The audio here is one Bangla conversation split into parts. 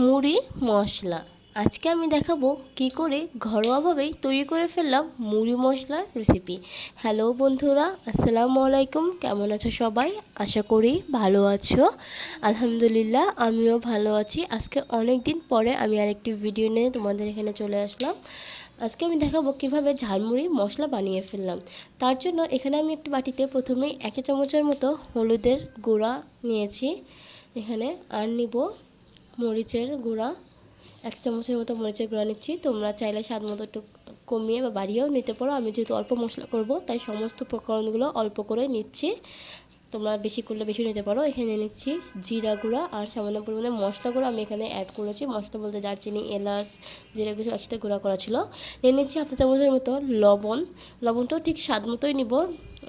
মুড়ি, মশলা। আজকে আমি দেখাবো কি করে ঘরোয়াভাবেই তৈরি করে ফেললাম মুড়ি, মশলার রেসিপি হ্যালো বন্ধুরা, আসসালামু আলাইকুম। কেমন আছো সবাই? আশা করি ভালো আছো। আলহামদুলিল্লাহ, আমিও ভালো আছি। আজকে অনেক দিন পরে আমি আরেকটি ভিডিও নিয়ে তোমাদের এখানে চলে আসলাম। আজকে আমি দেখাবো কীভাবে ঝালমুড়ি মশলা বানিয়ে ফেললাম। তার জন্য এখানে আমি একটি বাটিতে প্রথমেই এক চামচের মতো হলুদের গুঁড়া নিয়েছি। এখানে আর নিব মরিচের গুঁড়া, এক চামচের মতো মরিচের গুঁড়া নিচ্ছি। তোমরা চাইলে স্বাদ মতো একটু কমিয়ে বা বাড়িয়েও নিতে পারো। আমি যেহেতু অল্প মশলা করব, তাই সমস্ত উপকরণগুলো অল্প করে নিচ্ছি। তোমরা বেশি করলে বেশি নিতে পারো। এখানে নিচ্ছি জিরা গুঁড়া আর সামান্য পরিমাণে মশলা গুঁড়ো আমি এখানে অ্যাড করেছি। মশলা বলতে দারচিনি, এলাচ, জিরা গুঁড়ো একসাথে গুঁড়া করা ছিল। নিয়ে নিচ্ছি হাফ চামচের মতো লবণ। লবণটাও ঠিক স্বাদ মতোই নিব।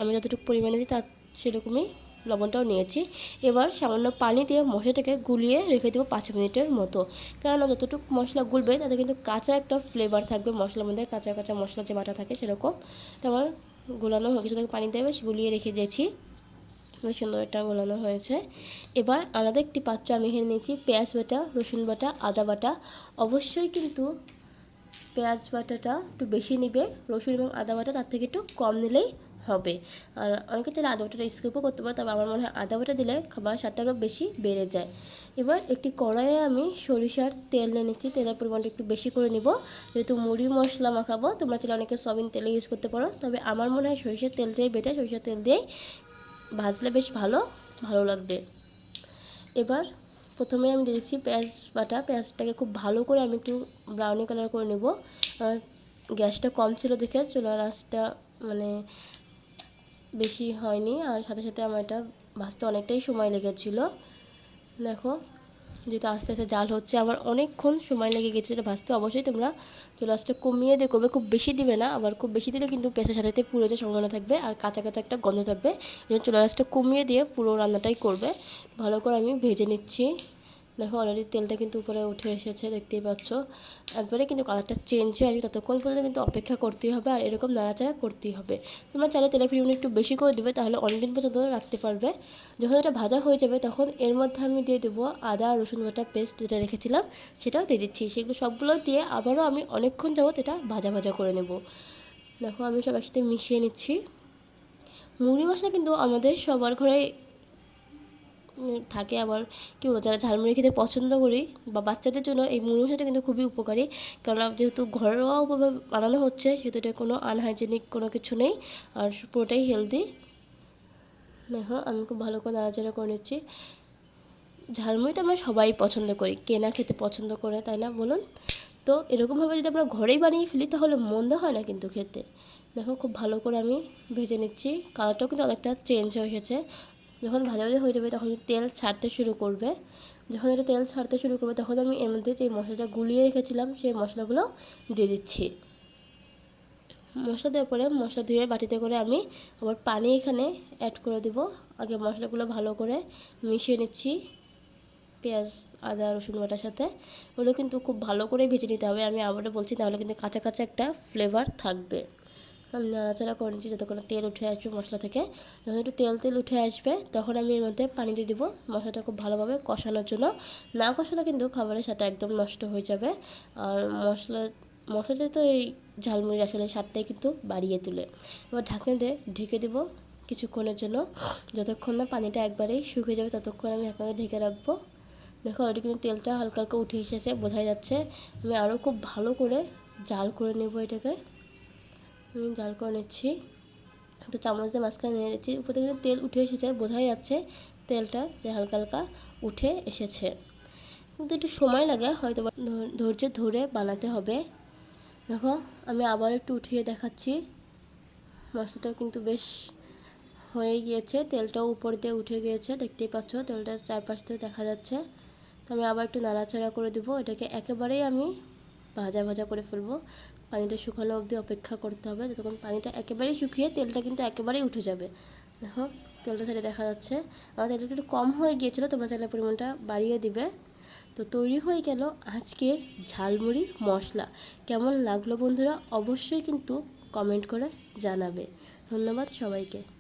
আমি যতটুকু পরিমাণে দিই তার সেরকমই লবণটাও নিয়েছি। এবার সামান্য পানি দিয়ে মশলাটাকে গুলিয়ে রেখে দেবো পাঁচ মিনিটের মতো। কেননা যতটুকু মশলা গুলবে, তাতে কিন্তু কাঁচা একটা ফ্লেভার থাকবে মশলার মধ্যে। কাঁচা কাঁচা মশলা যে বাটা থাকে সেরকম। তো আমার গোলানো হয়ে গেছে পানি দিয়ে বেশ গুলিয়ে রেখে দিয়েছি। বেশ সুন্দর একটা গোলানো হয়েছে। এবার আলাদা একটি পাত্র আমি এখানে নিয়েছি পেঁয়াজ বাটা, রসুন বাটা, আদা বাটা। অবশ্যই কিন্তু পেঁয়াজ বাটাটা একটু বেশি নিবে। রসুন এবং আদা বাটা তার থেকে একটু কম নিলেই হবে। আর অনেকে চাইলে আদা বাটাটা স্কিপও করতে পারে তবে আমার মনে হয় আদা বাটা দিলে খাবার স্বাদটা আরও বেশি বেড়ে যায়। এবার একটি কড়াইয়ে আমি সরিষার তেল নিয়ে নিচ্ছি, তেলের পরিমাণটা একটু বেশি করে নিব। যেহেতু মুড়ি মশলা মাখাবো, তোমরা চাইলে অনেকে সবিন তেলে ইউজ করতে পারো, তবে আমার মনে হয় সরিষার তেলটাই বেটে সরিষার তেল দিয়েই ভাজলে বেশ ভালো ভালো লাগবে। এবার প্রথমে আমি দিয়েছি পেঁয়াজ বাটা, পেঁয়াজটাকে খুব ভালো করে আমি একটু ব্রাউনি কালার করে নেব। গ্যাসটা কম ছিল দেখে চুলার আঁচটা মানে বেশি হয়নি, আর সাথে সাথে আমার এটা ভাজতে অনেকটাই সময় লেগেছিলো। দেখো, যেহেতু আস্তে আস্তে জাল হচ্ছে আমার অনেকক্ষণ সময় লেগে গেছে এটা ভাজতে অবশ্যই তোমরা চুলাসটা কমিয়ে দিয়ে করবে, খুব বেশি দিবে না, আবার খুব বেশি দিলে কিন্তু পেঁচের সাথে পুড়ে যাওয়ার সম্ভাবনা থাকবে, আর কাঁচা কাঁচা একটা গন্ধ থাকবে। চুলাসটা কমিয়ে দিয়ে পুরো রান্নাটাই করবে। ভালো করে আমি ভেজে নিচ্ছি। দেখো অলরেডি তেলটা কিন্তু উপরে উঠে এসেছে, দেখতেই পাচ্ছ। একবারে কিন্তু কালারটা চেঞ্জ হয়ে আসবে ততক্ষণ পর্যন্ত কিন্তু অপেক্ষা করতেই হবে আর এরকম নাড়াচাড়া করতেই হবে। তোমরা চাইলে তেলের পরিমাণ একটু বেশি করে দেবে, তাহলে অনেকদিন পর্যন্ত রাখতে পারবে। যখন এটা ভাজা হয়ে যাবে তখন এর মধ্যে আমি দিয়ে দেবো আদা, রসুন বাটা পেস্ট যেটা রেখেছিলাম, সেটাও দিয়ে দিচ্ছি। সেগুলো সবগুলো দিয়ে আবারও আমি অনেকক্ষণ যাবত এটা ভাজা ভাজা করে নেব। দেখো আমি সব একসাথে মিশিয়ে নিচ্ছি। মুড়ি মশলা কিন্তু আমাদের সবার ঘরে থাকে আবার কী বলব, যারা ঝালমুড়ি খেতে পছন্দ করি বা বাচ্চাদের জন্য এই মুড়ি মশলাটা কিন্তু খুবই উপকারী। কেননা যেহেতু ঘরোয়াভাবে বানানো হচ্ছে, সেহেতু এটা কোনো আনহাইজেনিক কোনো কিছু নেই আর পুরোটাই হেলদি দেখো আমি খুব ভালো করে নাড়াচাড়া করে নিচ্ছি। ঝালমুড়ি তো আমরা সবাই পছন্দ করি কেনা খেতে পছন্দ করে, তাই না? বলুন। তো এরকমভাবে যদি আমরা ঘরেই বানিয়ে ফেলি, তাহলে মন্দ হয় না কিন্তু খেতে। দেখো, খুব ভালো করে আমি ভেজে নিচ্ছি। কালারটাও কিন্তু অনেকটা চেঞ্জ হয়ে এসেছে। যখন ভাজা ভাজা হয়ে যাবে তখন তেল ছাড়তে শুরু করবে। যখন এটা তেল ছাড়তে শুরু করবে তখন আমি এর মধ্যে যে মশলাটা গুলিয়ে রেখেছিলাম সেই মশলাগুলো দিয়ে দিচ্ছি। মশলা দেওয়ার পরে মশলা ধুয়ে বাটিতে করে আমি আবার পানি এখানে অ্যাড করে দেব। আগে মশলাগুলো ভালো করে মিশিয়ে নিচ্ছি পেঁয়াজ, আদা, রসুন বাটার সাথে। ওগুলো কিন্তু খুব ভালো করে ভেজে নিতে হবে। আমি আবারও বলছি, তাহলে কিন্তু কাঁচা কাঁচা একটা ফ্লেভার থাকবে। নাড়াচাড়া করে নিচ্ছি যতক্ষণ তেল উঠে আসবে মশলা থেকে। যখন একটু তেল তেল উঠে আসবে, তখন আমি এর মধ্যে পানি দিয়ে দেবো মশলাটা খুব ভালোভাবে কষানোর জন্য। না কষালে কিন্তু খাবারের স্বাদটা একদম নষ্ট হয়ে যাবে। আর মশলা, মশলাতে তো এই ঝালমুড়ির আসলে স্বাদটাই কিন্তু বাড়িয়ে তুলে। এবার ঢাকনা দিয়ে ঢেকে দেবো কিছুক্ষণের জন্য। যতক্ষণ না পানিটা একবারেই শুকিয়ে যাবে ততক্ষণ আমি আপনাকে ঢেকে রাখব। দেখো অলরেডি কিন্তু তেলটা হালকা হালকা উঠে এসেছে, বোঝাই যাচ্ছে। আমি আরও খুব ভালো করে জাল করে নেব এটাকে। আমি জাল করে নিচ্ছি। একটু চামচ দিয়ে মাঝখানে নিয়ে নিচ্ছি। উপর থেকে তেল উঠে এসেছে, বোঝাই যাচ্ছে তেলটা যে হালকা হালকা উঠে এসেছে। কিন্তু একটু সময় লাগে, হয়তো ধৈর্য ধরে বানাতে হবে। দেখো, আমি আবার একটু উঠিয়ে দেখাচ্ছি। মশলাটা কিন্তু বেশ হয়ে গিয়েছে, তেলটাও উপর দিয়ে উঠে গিয়েছে, দেখতেই পাচ্ছ, তেলটা চারপাশ থেকে দেখা যাচ্ছে। তো আমি আবার একটু নাড়াচাড়া করে দেবো। এটাকে একেবারেই আমি ভাজা ভাজা করে ফেলব। পানিটা শুকানো অবধি অপেক্ষা করতে হবে, যতক্ষণ পানিটা একেবারে শুকিয়ে তেলটা কিন্তু একেবারেই উঠে যাবে। দেখো, তেলটা সেটা দেখা যাচ্ছে। আমার তেলটা একটু কম হয়ে গিয়েছিল, তোমরা চালের পরিমাণটা বাড়িয়ে দিবে। তো তৈরি হয়ে গেল আজকের ঝালমুড়ি মশলা। কেমন লাগল বন্ধুরা অবশ্যই কিন্তু কমেন্ট করে জানাবে। ধন্যবাদ সবাইকে।